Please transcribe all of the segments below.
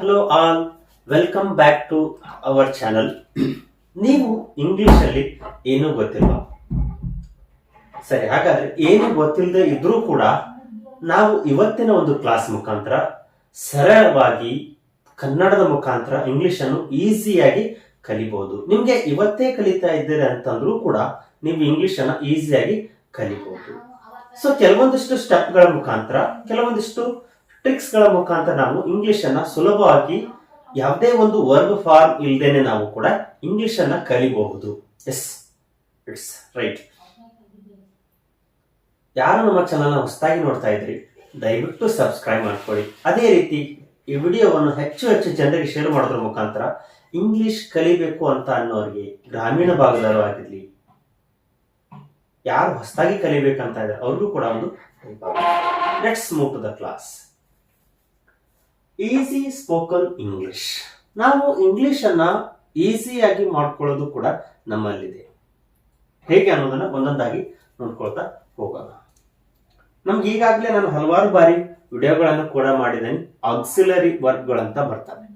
Hello all welcome back to our channel ನೀವು ಇಂಗ್ಲಿಷಲ್ಲಿ ಏನೂ ಗೊತ್ತಿಲ್ಲ ಸರಿ, ಹಾಗಾದ್ರೆ ಏನು ಗೊತ್ತಿಲ್ಲದೆ ಇದ್ರೂ ಕೂಡ ನಾವು ಇವತ್ತಿನ ಒಂದು ಕ್ಲಾಸ್ ಮುಖಾಂತರ ಸರಳವಾಗಿ ಕನ್ನಡದ ಮುಖಾಂತರ ಇಂಗ್ಲಿಷ್ ಅನ್ನು ಈಸಿಯಾಗಿ ಕಲಿಬಹುದು ನಿಮಗೆ ಇವತ್ತೇ ಕಲಿತಾ ಇದ್ದೀರಿ ಅಂತಂದ್ರೂ ಕೂಡ ನೀವು ಇಂಗ್ಲಿಷನ್ನು ಈಸಿಯಾಗಿ ಕಲಿಬಹುದು ಸೊ ಕೆಲವೊಂದಿಷ್ಟು ಸ್ಟೆಪ್ಗಳ ಮುಖಾಂತರ, ಕೆಲವೊಂದಿಷ್ಟು ಟ್ರಿಕ್ಸ್ಗಳ ಮುಖಾಂತರ ನಾವು ಇಂಗ್ಲಿಷ್ ಅನ್ನ ಸುಲಭವಾಗಿ ಯಾವುದೇ ಒಂದು ವರ್ಬ್ ಫಾರ್ಮ್ ಇಲ್ಲದೇನೆ ನಾವು ಕೂಡ ಇಂಗ್ಲಿಷ್ ಅನ್ನ ಕಲಿಬಹುದು. ಎಸ್ ಇಟ್ಸ್ ರೈಟ್ ಯಾರು ನಮ್ಮ ಚಾನಲ್ನ ಹೊಸದಾಗಿ ನೋಡ್ತಾ ಇದ್ರಿ, ದಯವಿಟ್ಟು ಸಬ್ಸ್ಕ್ರೈಬ್ ಮಾಡ್ಕೊಳ್ಳಿ. ಅದೇ ರೀತಿ ಈ ವಿಡಿಯೋವನ್ನು ಹೆಚ್ಚು ಹೆಚ್ಚು ಜನರಿಗೆ ಶೇರ್ ಮಾಡೋದ್ರ ಮುಖಾಂತರ ಇಂಗ್ಲಿಷ್ ಕಲಿಬೇಕು ಅಂತ ಅನ್ನೋರಿಗೆ ಗ್ರಾಮೀಣ ಭಾಗದವರು ಆಗಿರಲಿ, ಯಾರು ಹೊಸದಾಗಿ ಕಲಿಬೇಕಂತ ಇದ್ದಾರೆ ಅವ್ರಿಗೂ ಕೂಡ ಒಂದು let's move to the class easy spoken English. ನಾವು ಇಂಗ್ಲಿಷ್ ಅನ್ನ ಈಸಿಯಾಗಿ ಮಾಡ್ಕೊಳ್ಳೋದು ಕೂಡ ನಮ್ಮಲ್ಲಿದೆ. ಹೇಗೆ ಅನ್ನೋದನ್ನ ಒಂದೊಂದಾಗಿ ನೋಡ್ಕೊಳ್ತಾ ಹೋಗೋಣ. ನಮ್ಗೆ ಈಗಾಗಲೇ ನಾನು ಹಲವಾರು ಬಾರಿ ವಿಡಿಯೋಗಳನ್ನು ಕೂಡ ಮಾಡಿದ್ದೇನೆ. ಆಕ್ಸಿಲರಿ ವರ್ಕ್ಗಳಂತ ಬರ್ತವೆ.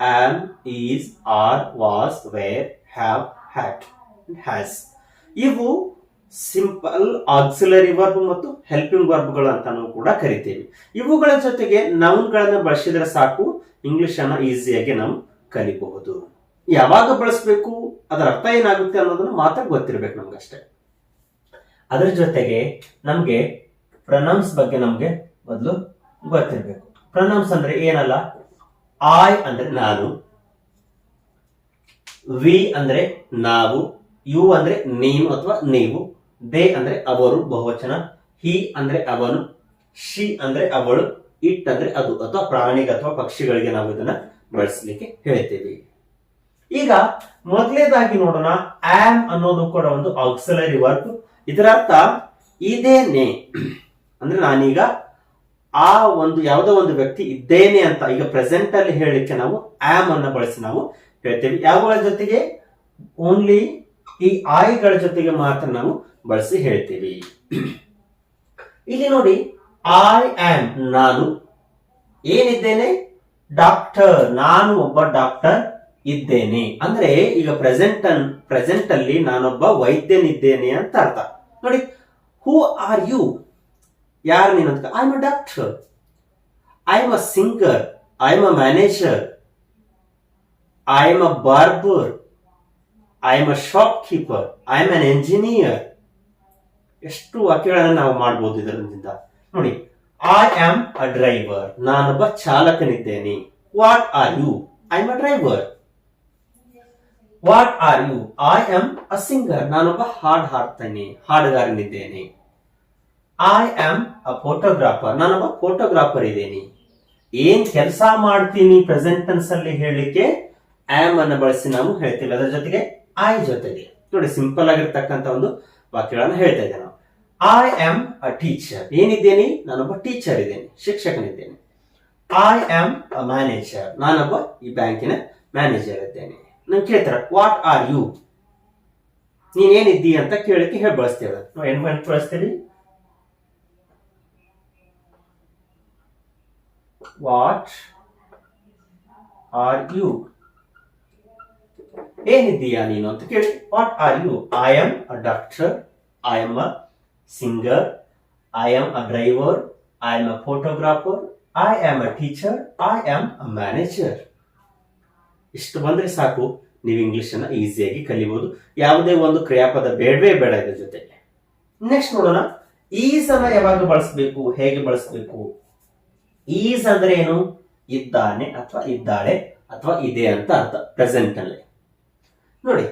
Am is are was were have had has ಇವು ಸಿಂಪಲ್ ಆಕ್ಸಿಲರಿ ವರ್ಬ್ ಮತ್ತು ಹೆಲ್ಪಿಂಗ್ ವರ್ಬ್ಗಳು ನಾವು ಕೂಡ ಕರಿತೀವಿ. ಇವುಗಳ ಜೊತೆಗೆ ನೌನ್ಗಳನ್ನ ಬಳಸಿದ್ರೆ ಸಾಕು ಇಂಗ್ಲಿಷ್ ಅನ್ನ ಈಸಿಯಾಗಿ ನಾವು ಕಲಿಬಹುದು. ಯಾವಾಗ ಬಳಸಬೇಕು, ಅದರ ಅರ್ಥ ಏನಾಗುತ್ತೆ ಅನ್ನೋದನ್ನ ಮಾತ್ರ ಗೊತ್ತಿರ್ಬೇಕು ನಮ್ಗಷ್ಟೇ. ಅದರ ಜೊತೆಗೆ ನಮ್ಗೆ ಪ್ರನೌನ್ಸ್ ಬಗ್ಗೆ ನಮ್ಗೆ ಮೊದಲು ಗೊತ್ತಿರಬೇಕು. ಪ್ರನೌನ್ಸ್ ಅಂದ್ರೆ ಏನಲ್ಲ? ಐ ಅಂದ್ರೆ ನಾನು ವಿ ಅಂದ್ರೆ ನಾವು ಯು ಅಂದ್ರೆ ನೀನು ಅಥವಾ ನೀವು. ದೇ ಅಂದ್ರೆ ಅವರು, ಬಹುವಚನ, ಹಿ ಅಂದ್ರೆ ಅವನು, ಶಿ ಅಂದ್ರೆ ಅವಳು, ಇಟ್ ಅಂದ್ರೆ ಅದು, ಅಥವಾ ಪ್ರಾಣಿಗೆ ಅಥವಾ ಪಕ್ಷಿಗಳಿಗೆ ನಾವು ಇದನ್ನ ಬಳಸಲಿಕ್ಕೆ ಹೇಳ್ತೇವೆ. ಈಗ ಮೊದಲನೇದಾಗಿ ನೋಡೋಣ, ಆಮ್ ಅನ್ನೋದು ಕೂಡ ಒಂದು ಆಕ್ಸಲರಿ ವರ್ಕ್ ಇದರ ಅರ್ಥ ಇದೇನೆ. ಅಂದ್ರೆ ನಾನೀಗ ಆ ಒಂದು ಯಾವುದೋ ಒಂದು ವ್ಯಕ್ತಿ ಇದ್ದೇನೆ ಅಂತ ಈಗ ಪ್ರೆಸೆಂಟ್ ಅಲ್ಲಿ ಹೇಳಲಿಕ್ಕೆ ನಾವು ಆಮ್ ಅನ್ನ ಬಳಸಿ ನಾವು ಹೇಳ್ತೇವೆ. ಯಾವಗಳ ಜೊತೆಗೆ? ಓನ್ಲಿ ಈ ಆಯ್ಗಳ ಜೊತೆಗೆ ಮಾತ್ರ ನಾವು ಬಳಸಿ ಹೇಳ್ತೀವಿ. ಇಲ್ಲಿ ನೋಡಿ ಐ ಆಮ್ ನಾನು ಏನಿದ್ದೇನೆ? ಡಾಕ್ಟರ್ ನಾನು ಒಬ್ಬ ಡಾಕ್ಟರ್ ಇದ್ದೇನೆ. ಅಂದ್ರೆ ಈಗ ಪ್ರೆಸೆಂಟ್ ಪ್ರೆಸೆಂಟ್ ಅಲ್ಲಿ ನಾನೊಬ್ಬ ವೈದ್ಯನಿದ್ದೇನೆ ಅಂತ ಅರ್ಥ. ನೋಡಿ ಹೂ ಆರ್ ಯು ಯಾರು ನೀನು ಅಂತ I am a doctor I am a singer I am a manager I am a barber I am a shopkeeper I am an engineer ಎಷ್ಟು ವಾಕ್ಯಗಳನ್ನು ನಾವು ಮಾಡ್ಬೋದು ಇದರಿಂದ? ನೋಡಿ ಐ ಆಮ್ ಅ ಡ್ರೈವರ್ ನಾನೊಬ್ಬ ಚಾಲಕನಿದ್ದೇನೆ. What are you I am a driver what are you I am a singer ನಾನೊಬ್ಬ ಹಾಡ್ ಹಾಡ್ತೇನೆ, ಹಾಡುಗಾರನಿದ್ದೇನೆ. ಐ ಆಮ್ ಅ ಫೋಟೋಗ್ರಾಫರ್ ನಾನೊಬ್ಬ ಫೋಟೋಗ್ರಾಫರ್ ಇದ್ದೇನೆ. ಏನ್ ಕೆಲಸ ಮಾಡ್ತೀನಿ ಪ್ರೆಸೆಂಟ್ ಟೆನ್ಸ್ ಅಲ್ಲಿ ಹೇಳಲಿಕ್ಕೆ? ಆಮ್ ಅನ್ನ ಬಳಸಿ ನಾವು ಹೇಳ್ತೀವಿ ಅದರ ಜೊತೆಗೆ ಐ ಜೊತೆಗೆ. ನೋಡಿ ಸಿಂಪಲ್ ಆಗಿರ್ತಕ್ಕಂಥ ಒಂದು ವಾಕ್ಯಗಳನ್ನು ಹೇಳ್ತಾ ಇದ್ದೇನೆ. ಐ ಆಮ್ ಅ ಟೀಚರ್ ಏನಿದ್ದೇನೆ? ನಾನೊಬ್ಬ ಟೀಚರ್ ಇದ್ದೇನೆ. ಶಿಕ್ಷಕನಿದ್ದೇನೆ. ಐ ಆಮ್ ಅ ಮ್ಯಾನೇಜರ್ ನಾನೊಬ್ಬ ಈ ಬ್ಯಾಂಕಿನ ಮ್ಯಾನೇಜರ್ ಇದ್ದೇನೆ. ನನ್ ಕೇಳ್ತಾರೆ ವಾಟ್ ಆರ್ ಯು ನೀನೇನಿದ್ದೀ ಅಂತ ಕೇಳಕ್ಕೆ ಹೇಳಿ ಬಳಸ್ತೇವೆ. ನಾವು ಏನ್ ಬಳಸ್ತೀವಿ ವಾಟ್ ಆರ್ ಯು ಏನಿದ್ದೀಯಾ ನೀನು ಅಂತ ಕೇಳಿ what are you I am a doctor I am a singer I am a driver. I am a photographer. I am a teacher. I am a manager. ಇಷ್ಟು ಬಂದ್ರೆ ಸಾಕು, ನೀವು ಇಂಗ್ಲಿಷ್ ಅನ್ನ ಈಸಿಯಾಗಿ ಕಲಿಬಹುದು ಯಾವುದೇ ಒಂದು ಕ್ರಿಯಾಪದ ಬೇಡವೇ ಬೇಡ ಇದ್ರ ಜೊತೆಗೆ ನೆಕ್ಸ್ಟ್ ನೋಡೋಣ ಈಸ್ ಅನ್ನ ಯಾವಾಗ ಬಳಸಬೇಕು, ಹೇಗೆ ಬಳಸಬೇಕು ಈಸ್ ಅಂದ್ರೆ ಏನು ಇದ್ದಾನೆ ಅಥವಾ ಇದ್ದಾಳೆ ಅಥವಾ ಇದೆ ಅಂತ ಅರ್ಥ ಪ್ರೆಸೆಂಟ್ ಅಲ್ಲಿ ನೋಡಿ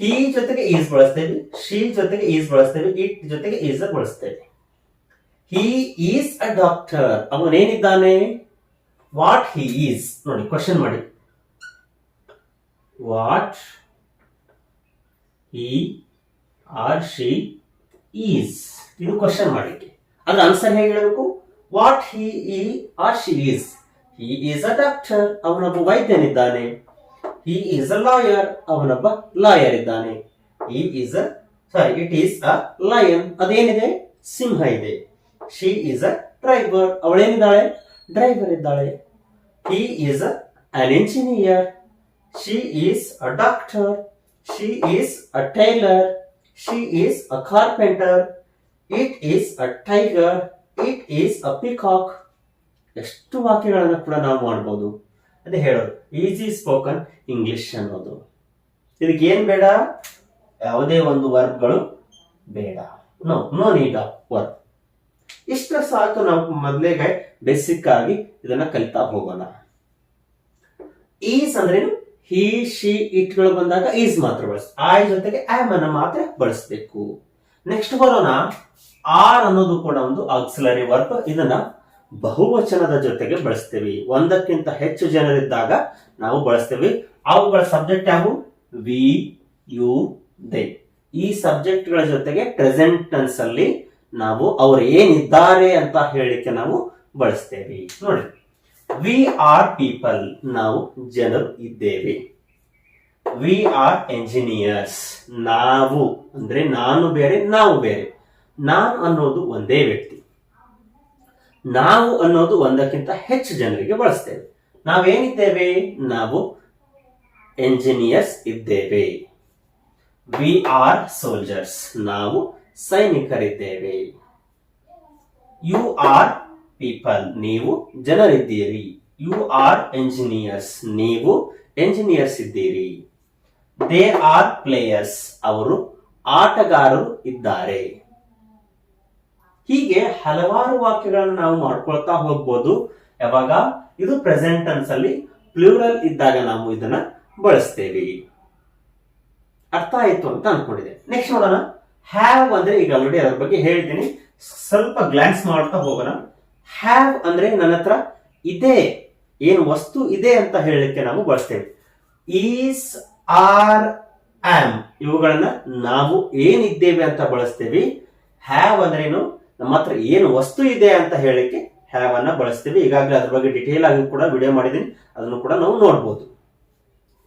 ಹಿ ಜೊತೆಗೆ ಈಸ್ ಬಳಸ್ತೇವೆ ಶಿ ಜೊತೆಗೆ ಈಸ್ ಬಳಸ್ತೇವೆ ಇಟ್ ಜೊತೆಗೆ ಈಸ್ ಬಳಸ್ತೇವೆ. ಹಿ ಈಸ್ ಅ ಡಾಕ್ಟರ್ ಅವನೇನಿದ್ದಾನೆ? ವಾಟ್ ಹಿ ಈಸ್ ನೋಡಿ ಕ್ವಶನ್ ಮಾಡಿ. What he or she is ಇದು ಕ್ವಶನ್ ಮಾಡಲಿಕ್ಕೆ. ಅದ್ರ ಆನ್ಸರ್ ಹೇಗೆ ಹೇಳಬೇಕು? What he uh or she is he is a doctor ಅವನೊಬ್ಬ ವೈದ್ಯನಿದ್ದಾನೆ. ಹಿ ಈಸ್ ಅ ಲಾಯರ್ ಅವನೊಬ್ಬ ಲಾಯರ್ ಇದ್ದಾನೆ. He is a sorry it is a lion ಅದೇನಿದೆ? ಸಿಂಹ ಇದೆ. ಶಿ ಈಸ್ ಅ ಡ್ರೈವರ್ ಅವಳೇನಿದ್ದಾಳೆ? ಡ್ರೈವರ್ ಇದ್ದಾಳೆ. He is an engineer. She is a doctor. She is a tailor. She is a carpenter. It is a tiger. It is a peacock. ಎಷ್ಟು ವಾಕ್ಯಗಳನ್ನು ಕೂಡ ನಾವು ಮಾಡ್ಬೋದು. ಅದೇ ಹೇಳೋದು. ಈಸಿ ಸ್ಪೋಕನ್ ಇಂಗ್ಲಿಷ್ ಅನ್ನೋದು. ಇದಕ್ಕೆ ಏನ್ ಬೇಡ? ಯಾವುದೇ ಒಂದು ವರ್ಬ್ಗಳು ಬೇಡ. No no need of verb ಇಷ್ಟ ಸಾಕು ನಾವು ಮೊದಲೇಗೆ ಬೇಸಿಕ್ ಆಗಿ ಇದನ್ನ ಕಲಿತಾ ಹೋಗೋಣ. ಈಸ್ ಅಂದ್ರೇನು? ಹಿ ಶಿ ಇಟ್ಗಳು ಬಂದಾಗ ಈಸ್ ಮಾತ್ರ ಬಳಸ. ಐ ಜೊತೆಗೆ ಆಮ್ ಅನ್ನ ಮಾತ್ರ ಬಳಸಬೇಕು. ನೆಕ್ಸ್ಟ್ ಬರೋಣ. ಆರ್ ಅನ್ನೋದು ಕೂಡ ಒಂದು ಆಕ್ಸಿಲರಿ ವರ್ಬ್ ಇದನ್ನ ಬಹುವಚನದ ಜೊತೆಗೆ ಬಳಸ್ತೇವೆ. ಒಂದಕ್ಕಿಂತ ಹೆಚ್ಚು ಜನರಿದ್ದಾಗ ನಾವು ಬಳಸ್ತೇವೆ. ಅವುಗಳ ಸಬ್ಜೆಕ್ಟ್ ಯಾವುವು ವಿ, ಯು, ದೇ. ಈ ಸಬ್ಜೆಕ್ಟ್ಗಳ ಜೊತೆಗೆ ಪ್ರೆಸೆಂಟ್ ಟೆನ್ಸ್ ಅಲ್ಲಿ ನಾವು ಅವರು ಏನಿದ್ದಾರೆ ಅಂತ ಹೇಳಿಕೆ ನಾವು ಬಳಸ್ತೇವೆ. ನೋಡಿ. ವಿ ಆರ್ ಪೀಪಲ್ ನಾವು ಜನರು ಇದ್ದೇವೆ. ವಿ ಆರ್ ಎಂಜಿನಿಯರ್ಸ್ ನಾವು. ಅಂದ್ರೆ ನಾನು ಬೇರೆ, ನಾವು ಬೇರೆ. ನಾನು ಅನ್ನೋದು ಒಂದೇ ವ್ಯಕ್ತಿ. ನಾವು ಅನ್ನೋದು ಒಂದಕ್ಕಿಂತ ಹೆಚ್ಚು ಜನರಿಗೆ ಬಳಸ್ತೇವೆ. ನಾವೇನಿದ್ದೇವೆ? ನಾವು ಎಂಜಿನಿಯರ್ಸ್ ಇದ್ದೇವೆ. ವಿ ಆರ್ ಸೋಲ್ಜರ್ಸ್ ನಾವು ಸೈನಿಕರಿದ್ದೇವೆ. ಯು ಆರ್ ಪೀಪಲ್ ನೀವು ಜನರಿದ್ದೀರಿ. ಯು ಆರ್ ಎಂಜಿನಿಯರ್ಸ್ ನೀವು ಎಂಜಿನಿಯರ್ಸ್ ಇದ್ದೀರಿ. ದೇ ಆರ್ ಪ್ಲೇಯರ್ಸ್ ಅವರು ಆಟಗಾರರು ಇದ್ದಾರೆ. ಹೀಗೆ ಹಲವಾರು ವಾಕ್ಯಗಳನ್ನು ನಾವು ಮಾಡ್ಕೊಳ್ತಾ ಹೋಗ್ಬೋದು. ಯಾವಾಗ? ಇದು ಪ್ರೆಸೆಂಟ್ ಟೆನ್ಸ್ ಅಲ್ಲಿ ಪ್ಲೂರಲ್ ಇದ್ದಾಗ ನಾವು ಇದನ್ನ ಬಳಸ್ತೇವೆ. ಅರ್ಥ ಆಯ್ತು ಅಂತ ಅನ್ಕೊಂಡಿದೆ ನೆಕ್ಸ್ಟ್ ನೋಡೋಣ. ಹ್ಯಾವ್ ಅಂದ್ರೆ ಈಗ ಆಲ್ರೆಡಿ ಅದ್ರ ಬಗ್ಗೆ ಹೇಳ್ತೀನಿ. ಸ್ವಲ್ಪ ಗ್ಲಾನ್ಸ್ ಮಾಡ್ತಾ ಹೋಗೋಣ. ಹ್ಯಾವ್ ಅಂದ್ರೆ ನನ್ನ ಹತ್ರ ಇದೆ. ಏನು ವಸ್ತು ಇದೆ ಅಂತ ಹೇಳಲಿಕ್ಕೆ ನಾವು ಬಳಸ್ತೇವೆ. ಈಸ್ ಆರ್ ಆಮ್ ಇವುಗಳನ್ನ ನಾವು ಏನಿದ್ದೇವೆ ಅಂತ ಬಳಸ್ತೇವೆ. ಹ್ಯಾವ್ ಅಂದ್ರೇನು ನಮ್ಮ ಹತ್ರ ಏನು ವಸ್ತು ಇದೆ ಅಂತ ಹೇಳಕ್ಕೆ ಹ್ಯಾವ್ ಅನ್ನ ಬಳಸ್ತೀವಿ. ಈಗಾಗಲೇ ಅದ್ರ ಬಗ್ಗೆ ಡಿಟೇಲ್ ಆಗಿ ಕೂಡ ವಿಡಿಯೋ ಮಾಡಿದ್ದೀನಿ. ಅದನ್ನು ಕೂಡ ನಾವು ನೋಡ್ಬೋದು.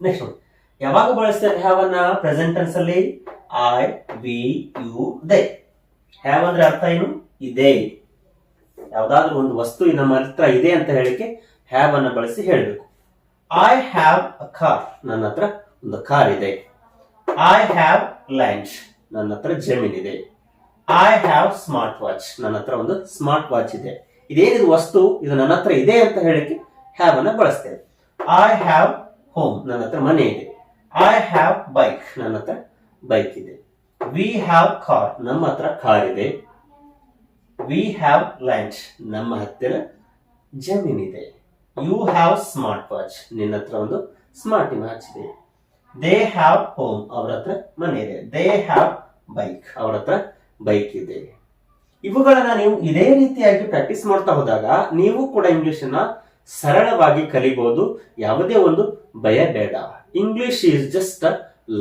ನೆಕ್ಸ್ಟ್ ನೋಡಿ. ಯಾವಾಗ ಬಳಸ್ತೇವೆ ಹ್ಯಾವ್ ಅನ್ನ ಪ್ರೆಸೆಂಟ್ ಟೆನ್ಸ್ ಅಲ್ಲಿ I we you they have ಅಂದ್ರೆ ಅರ್ಥ ಏನು? ಇದೆ. ಯಾವ್ದಾದ್ರು ಒಂದು ವಸ್ತು ನಮ್ಮ ಹತ್ರ ಇದೆ ಅಂತ ಹೇಳಕ್ಕೆ ಹ್ಯಾವ್ ಅನ್ನ ಬಳಸಿ ಹೇಳಬೇಕು. ಐ ಹ್ಯಾವ್ ಅ ಕಾರ್ ನನ್ನ ಹತ್ರ ಒಂದು ಕಾರ್ ಇದೆ. ಐ ಹ್ಯಾವ್ ಲ್ಯಾಂಡ್ ನನ್ನ ಹತ್ರ ಜಮೀನ್ ಇದೆ ಐ ಹ್ಯಾವ್ ಸ್ಮಾರ್ಟ್ ವಾಚ್ ನನ್ನ ಹತ್ರ ಒಂದು ಸ್ಮಾರ್ಟ್ ವಾಚ್ ಇದೆ. ಇದೇನಿದು ವಸ್ತು? ಇದು ನನ್ನ ಹತ್ರ ಇದೆ ಅಂತ ಹೇಳಿಕ್ಕೆ ಹ್ಯಾವ್ ಅನ್ನ ಬಳಸ್ತೇವೆ ಐ ಹ್ಯಾವ್ ಹೋಮ್ ನನ್ನ ಹತ್ರ ಮನೆ ಇದೆ. ಐ ಹ್ಯಾವ್ ಬೈಕ್ ನನ್ನ ಹತ್ರ ಬೈಕ್ ಇದೆ. ವಿ ಹ್ಯಾವ್ ಕಾರ್ ನಮ್ಮ ಹತ್ರ ಕಾರ್ ಇದೆ. ವಿ ಹ್ಯಾವ್ ಲ್ಯಾಂಡ್ ನಮ್ಮ ಹತ್ತಿರ ಜಮೀನ್ ಇದೆ. ಯು ಹ್ಯಾವ್ ಸ್ಮಾರ್ಟ್ ವಾಚ್ ನಿನ್ನ ಹತ್ರ ಒಂದು ಸ್ಮಾರ್ಟ್ ವಾಚ್ ಇದೆ. ದೇ ಹ್ಯಾವ್ ಹೋಮ್ ಅವ್ರ ಹತ್ರ ಮನೆ ಇದೆ. ದೇ ಹ್ಯಾವ್ ಬೈಕ್ ಅವ್ರ ಹತ್ರ ಬೈಕ್ ಇದೆ. ಇವುಗಳನ್ನ ನೀವು ಇದೇ ರೀತಿಯಾಗಿ ಪ್ರಾಕ್ಟೀಸ್ ಮಾಡ್ತಾ ಹೋದಾಗ ನೀವು ಕೂಡ ಇಂಗ್ಲಿಷ್ ಅನ್ನ ಸರಳವಾಗಿ ಕಲಿಬಹುದು ಯಾವುದೇ ಒಂದು ಭಯ ಬೇಡ. English is just a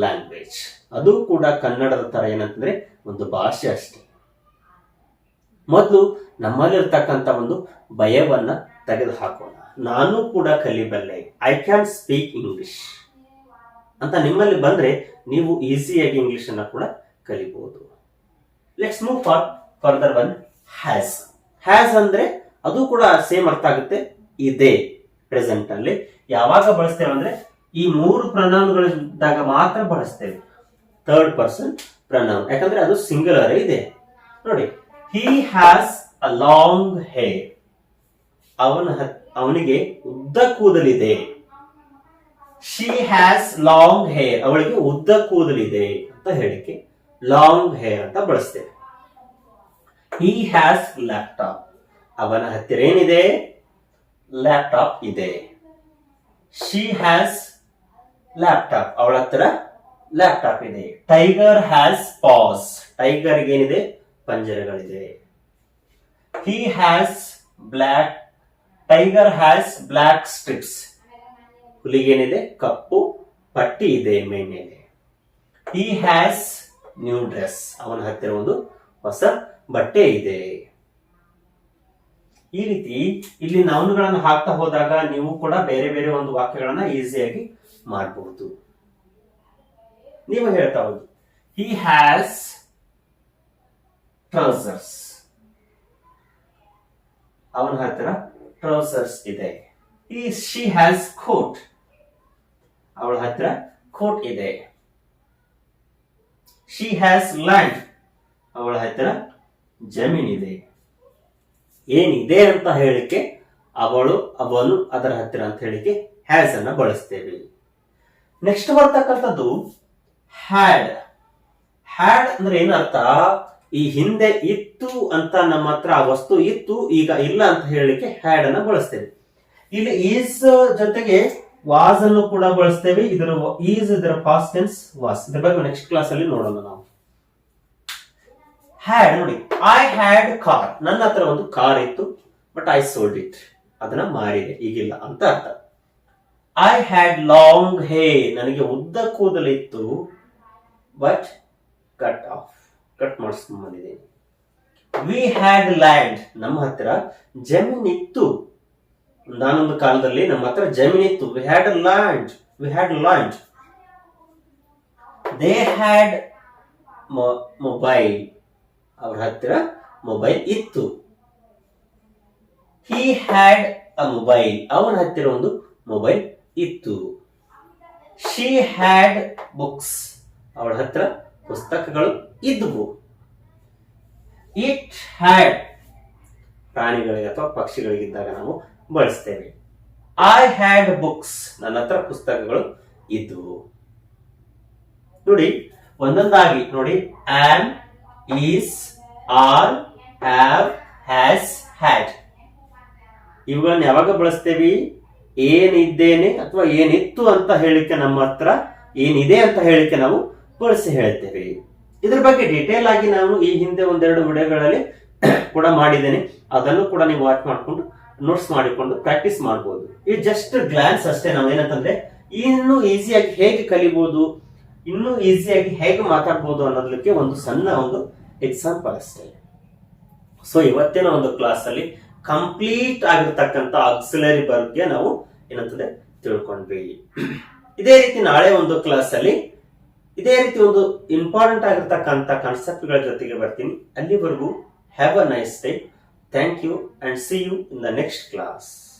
language ಅದು ಕೂಡ ಕನ್ನಡದ ತರ ಏನಂತಂದ್ರೆ ಒಂದು ಭಾಷೆ ಅಷ್ಟೇ. ಮೊದಲು ನಮ್ಮಲ್ಲಿರ್ತಕ್ಕಂಥ ಒಂದು ಭಯವನ್ನ ತೆಗೆದು ಹಾಕೋಣ ನಾನು ಕೂಡ ಕಲಿಬಲ್ಲೆ. ಐ ಕ್ಯಾನ್ ಸ್ಪೀಕ್ ಇಂಗ್ಲಿಷ್ ಅಂತ ನಿಮ್ಮಲ್ಲಿ ಬಂದ್ರೆ ನೀವು ಈಸಿಯಾಗಿ ಇಂಗ್ಲಿಷ್ ಅನ್ನ ಕೂಡ ಕಲಿಬಹುದು let's move for further one has has ಅಂದ್ರೆ ಅದು ಕೂಡ ಸೇಮ್ ಅರ್ಥ ಆಗುತ್ತೆ. ಇದೆ. ಪ್ರೆಸೆಂಟ್ ಅಲ್ಲಿ. ಯಾವಾಗ ಬಳಸ್ತೇವೆ ಅಂದ್ರೆ ಈ ಮೂರು ಪ್ರಣಾಮಗಳಿದ್ದಾಗ ಮಾತ್ರ ಬಳಸ್ತೇವೆ. ಥರ್ಡ್ ಪರ್ಸನ್ ಪ್ರನಾಮ್ ಯಾಕಂದ್ರೆ ಅದು ಸಿಂಗುಲರ್ ಇದೆ. ನೋಡಿ he has a long hair ಅವನ ಅವನಿಗೆ ಉದ್ದ ಕೂದಲಿದೆ. ಶಿ ಹ್ಯಾಸ್ ಲಾಂಗ್ ಹೇರ್ ಅವಳಿಗೆ ಉದ್ದ ಕೂದಲಿದೆ ಅಂತ ಹೇಳಿಕೆ ಲಾಂಗ್ ಹೇರ್ ಅಂತ ಬಳಸ್ತೇವೆ. ಹಿ ಹ್ಯಾಸ್ ಲ್ಯಾಪ್ಟಾಪ್ ಅವನ ಹತ್ತಿರ ಏನಿದೆ? ಲ್ಯಾಪ್ಟಾಪ್ ಇದೆ. ಶಿ ಹ್ಯಾಸ್ ಲ್ಯಾಪ್ಟಾಪ್ ಅವಳ ಹತ್ರ ಲ್ಯಾಪ್ಟಾಪ್ ಇದೆ. ಟೈಗರ್ ಹ್ಯಾಸ್ ಪಾಸ್ ಟೈಗರ್ ಏನಿದೆ? ಪಂಜರಗಳಿದೆ. He has black tiger has black stripes ಹುಲಿಗೇನಿದೆ? ಕಪ್ಪು, ಪಟ್ಟಿ ಇದೆ ಮೇಲೆ ಹಿ ಹ್ಯಾಸ್ ನ್ಯೂ ಡ್ರೆಸ್ ಅವನ ಹತ್ತಿರ ಒಂದು ಹೊಸ ಬಟ್ಟೆ ಇದೆ. ಈ ರೀತಿ ಇಲ್ಲಿ ನೌನ್ಗಳನ್ನು ಹಾಕ್ತಾ ಹೋದಾಗ ನೀವು ಕೂಡ ಬೇರೆ ಬೇರೆ ಒಂದು ವಾಕ್ಯಗಳನ್ನ ಈಸಿಯಾಗಿ ಮಾಡಬಹುದು ನೀವು ಹೇಳ್ತಾ ಹೋಗಿ. ಹಿ ಹ್ಯಾಸ್ ಟ್ರೌಸರ್ಸ್ ಅವನ ಹತ್ತಿರ ಟ್ರೌಸರ್ಸ್ ಇದೆ. ಈ ಶಿ ಹ್ಯಾಸ್ ಕೋಟ್ ಅವಳ ಹತ್ತಿರ ಕೋಟ್ ಇದೆ. ಶಿ ಹ್ಯಾಸ್ ಲ್ಯಾಂಡ್ ಅವಳ ಹತ್ತಿರ ಜಮೀನಿದೆ. ಏನಿದೆ ಅಂತ ಹೇಳಿಕೆ ಅವಳು, ಅವನು ಅದರ ಹತ್ತಿರ ಅಂತ ಹೇಳಿಕೆ ಹ್ಯಾಸ್ ಅನ್ನ ಬಳಸ್ತೇವೆ. ನೆಕ್ಸ್ಟ್ ಬರ್ತಕ್ಕಂಥದ್ದು ಹ್ಯಾಡ್ ಹ್ಯಾಡ್ ಅಂದ್ರೆ ಏನರ್ಥ ಈ ಹಿಂದೆ ಇತ್ತು ಅಂತ ನಮ್ಮ ಹತ್ರ ಆ ವಸ್ತು ಇತ್ತು, ಈಗ ಇಲ್ಲ ಅಂತ ಹೇಳಲಿಕ್ಕೆ ಹ್ಯಾಡ್ ಅನ್ನ ಬಳಸ್ತೇವೆ. ಇಲ್ಲಿ ಈಸ್ ಜೊತೆಗೆ ವಾಸ್ ಅನ್ನು ಕೂಡ ಬಳಸ್ತೇವೆ. ಇದರ ಈಸ್ ಇದರ ಪಾಸ್ಟ್ ಟೆನ್ಸ್ ವಾಸ್ ಇದ್ರ ಬಗ್ಗೆ ನೆಕ್ಸ್ಟ್ ಕ್ಲಾಸ್ ಅಲ್ಲಿ ನೋಡೋಣ ನಾವು. ಹ್ಯಾಡ್ ನೋಡಿ ಐ ಹ್ಯಾಡ್ ಕಾರ್ ನನ್ನ ಹತ್ರ ಒಂದು ಕಾರ್ ಇತ್ತು ಬಟ್ ಐ ಸೋಲ್ಡ್ ಇಟ್ ಅದನ್ನ ಮಾರಿದೆ. ಈಗಿಲ್ಲ ಅಂತ ಅರ್ಥ. ಐ ಹ್ಯಾಡ್ ಲಾಂಗ್ ಹೇ ನನಗೆ ಉದ್ದ ಕೂದಲಿತ್ತು ಬಟ್ ಕಟ್ ಆಫ್ ಕಟ್ ಮಾಡಿಸ್ಕೊಂಡ್ ಬಂದಿದ್ದೇನೆ ವಿ ಹ್ಯಾಡ್ ಲ್ಯಾಂಡ್ ನಮ್ಮ ಹತ್ರ ಜಮೀನ್ ಇತ್ತು ಒಂದಾನೊಂದು ಕಾಲದಲ್ಲಿ ನಮ್ಮ ಹತ್ರ ಜಮೀನ್ ಇತ್ತು. We had land we had land they had mobile ಅವ್ರ ಹತ್ತಿರ ಮೊಬೈಲ್ ಇತ್ತು. ಹಿ ಹ್ಯಾಡ್ ಅ ಮೊಬೈಲ್ ಅವನ ಹತ್ತಿರ ಒಂದು ಮೊಬೈಲ್ ಇತ್ತು. ಶಿ ಹ್ಯಾಡ್ ಬುಕ್ಸ್ ಅವಳ ಹತ್ರ ಪುಸ್ತಕಗಳು ಇದ್ವು. ಇಟ್ ಹ್ಯಾಡ್ ಪ್ರಾಣಿಗಳಿಗೆ ಅಥವಾ ಪಕ್ಷಿಗಳಿಗಿದ್ದಾಗ ನಾವು ಬಳಸ್ತೇವೆ. ಐ ಹ್ಯಾಡ್ ಬುಕ್ಸ್ ನನ್ನ ಹತ್ರ ಪುಸ್ತಕಗಳು ಇದ್ವು. ನೋಡಿ, ಒಂದೊಂದಾಗಿ ನೋಡಿ. Am is are have has had ಇವುಗಳನ್ನ ಯಾವಾಗ ಬಳಸ್ತೇವಿ? ಏನಿದ್ದೇನೆ ಅಥವಾ ಏನಿತ್ತು ಅಂತ ಹೇಳಿಕೆ ನಮ್ಮ ಹತ್ರ, ಏನಿದೆ ಅಂತ ಹೇಳಿಕೆ ನಾವು ಬಳಸಿ ಹೇಳ್ತೇವೆ. ಇದ್ರ ಬಗ್ಗೆ ಡೀಟೇಲ್ ಆಗಿ ನಾನು ಈ ಹಿಂದೆ ಒಂದೆರಡು ವಿಡಿಯೋಗಳಲ್ಲಿ ಕೂಡ ಮಾಡಿದ್ದೇನೆ. ಅದನ್ನು ಕೂಡ ನೀವು ವಾಚ್ ಮಾಡಿಕೊಂಡು ನೋಟ್ಸ್ ಮಾಡಿಕೊಂಡು ಪ್ರಾಕ್ಟೀಸ್ ಮಾಡಬಹುದು ಇದು ಜಸ್ಟ್ ಗ್ಲಾನ್ಸ್ ಅಷ್ಟೇ ನಾವು ಏನಂತಂದ್ರೆ ಇನ್ನೂ ಈಸಿಯಾಗಿ ಹೇಗೆ ಕಲಿಬಹುದು ಇನ್ನೂ ಈಸಿಯಾಗಿ ಹೇಗೆ ಮಾತಾಡ್ಬೋದು ಅನ್ನೋದಕ್ಕೆ ಒಂದು ಸಣ್ಣ ಒಂದು ಎಕ್ಸಾಂಪಲ್ ಅಷ್ಟೇ. ಸೊ ಇವತ್ತಿನ ಒಂದು ಕ್ಲಾಸ್ ಅಲ್ಲಿ ಕಂಪ್ಲೀಟ್ ಆಗಿರ್ತಕ್ಕಂಥ ಆಕ್ಸಿಲರಿ ಬಗ್ಗೆ ನಾವು ಏನಂತಂದ್ರೆ ತಿಳ್ಕೊಂಡ್ವಿ. ಇದೇ ರೀತಿ ನಾಳೆ ಒಂದು ಕ್ಲಾಸ್ ಅಲ್ಲಿ ಇದೇ ರೀತಿ ಒಂದು ಇಂಪಾರ್ಟೆಂಟ್ ಆಗಿರ್ತಕ್ಕಂಥ ಕಾನ್ಸೆಪ್ಟ್ಗಳ ಜೊತೆಗೆ ಬರ್ತೀನಿ. ಅಲ್ಲಿವರೆಗೂ have a nice day Thank you and see you in the next class.